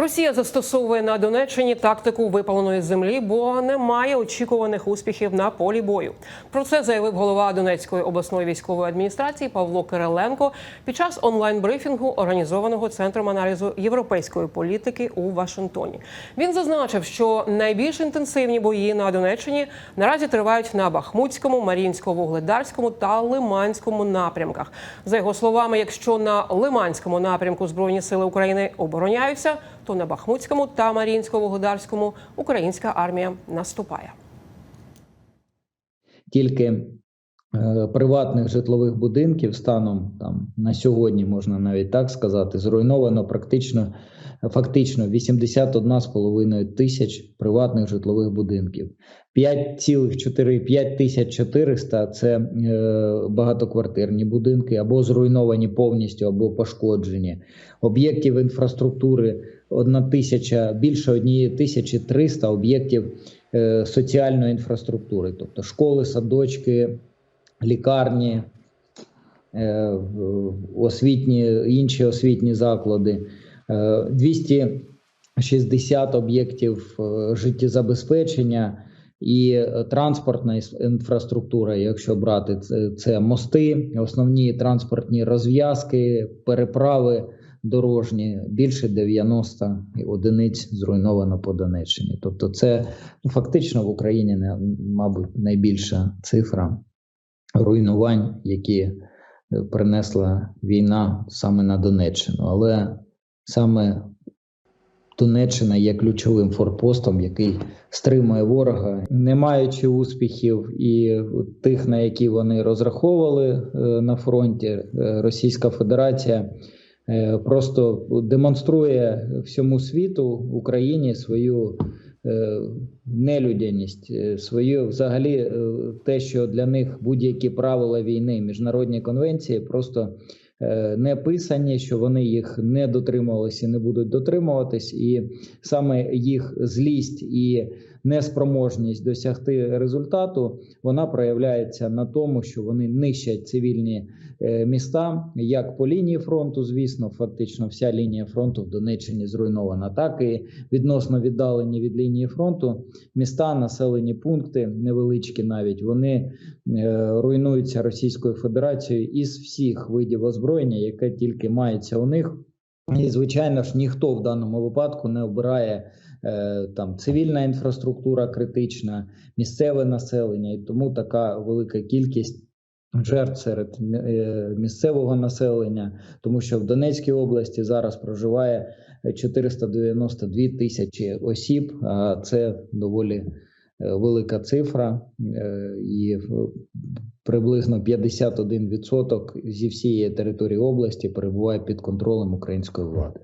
Росія застосовує на Донеччині тактику випаленої землі, бо немає очікуваних успіхів на полі бою. Про це заявив голова Донецької обласної військової адміністрації Павло Кириленко під час онлайн-брифінгу, організованого центром аналізу європейської політики у Вашингтоні. Він зазначив, що найбільш інтенсивні бої на Донеччині наразі тривають на Бахмутському, Мар'їнсько-Вугледарському та Лиманському напрямках. За його словами, якщо на Лиманському напрямку збройні сили України обороняються, то на Бахмутському та Маріїнсько-Вугодарському українська армія наступає. Тільки приватних житлових будинків станом там на сьогодні можна навіть так сказати, зруйновано практично фактично 81,5 тисяч приватних житлових будинків. 5,4 5400 – це е, багатоквартирні будинки або зруйновані повністю, або пошкоджені. Об'єктів інфраструктури одна тисяча більше однієї тисячі 300 об'єктів е, соціальної інфраструктури, тобто школи, садочки, лікарні, е, освітні інші освітні заклади. Е, 260 об'єктів е, життєзабезпечення і е, транспортна інфраструктура, якщо брати це, це мости, основні транспортні розв'язки, переправи дорожні, більше 90 одиниць зруйновано по Донеччині. Тобто, це ну, фактично в Україні не- мабуть найбільша цифра руйнувань, які е, принесла війна саме на Донеччину. Але саме Донеччина є ключовим форпостом, який стримує ворога, не маючи успіхів і тих, на які вони розраховували е, на фронті, е, Російська Федерація просто демонструє всьому світу Україні свою нелюдяність, е, свою. Взагалі е, те, що для них будь-які правила війни, міжнародні конвенції просто е, не писані, що вони їх не дотримувалися і не будуть дотримуватись, і саме їх злість і неспроможність досягти результату вона проявляється на тому, що вони нищать цивільні е, міста, як по лінії фронту, звісно, фактично вся лінія фронту в Донеччині зруйнована, так і відносно віддалені від лінії фронту міста, населені пункти невеличкі, навіть вони е, руйнуються Російською Федерацією із всіх видів озброєння, яке тільки мається у них. І звичайно ж ніхто в даному випадку не обирає е, там цивільна інфраструктура критична, місцеве населення, і тому така велика кількість жертв серед е, місцевого населення, тому що в Донецькій області зараз проживає 492 тисячі осіб, а це доволі велика цифра, е, і приблизно 51% зі всієї території області перебуває під контролем української влади.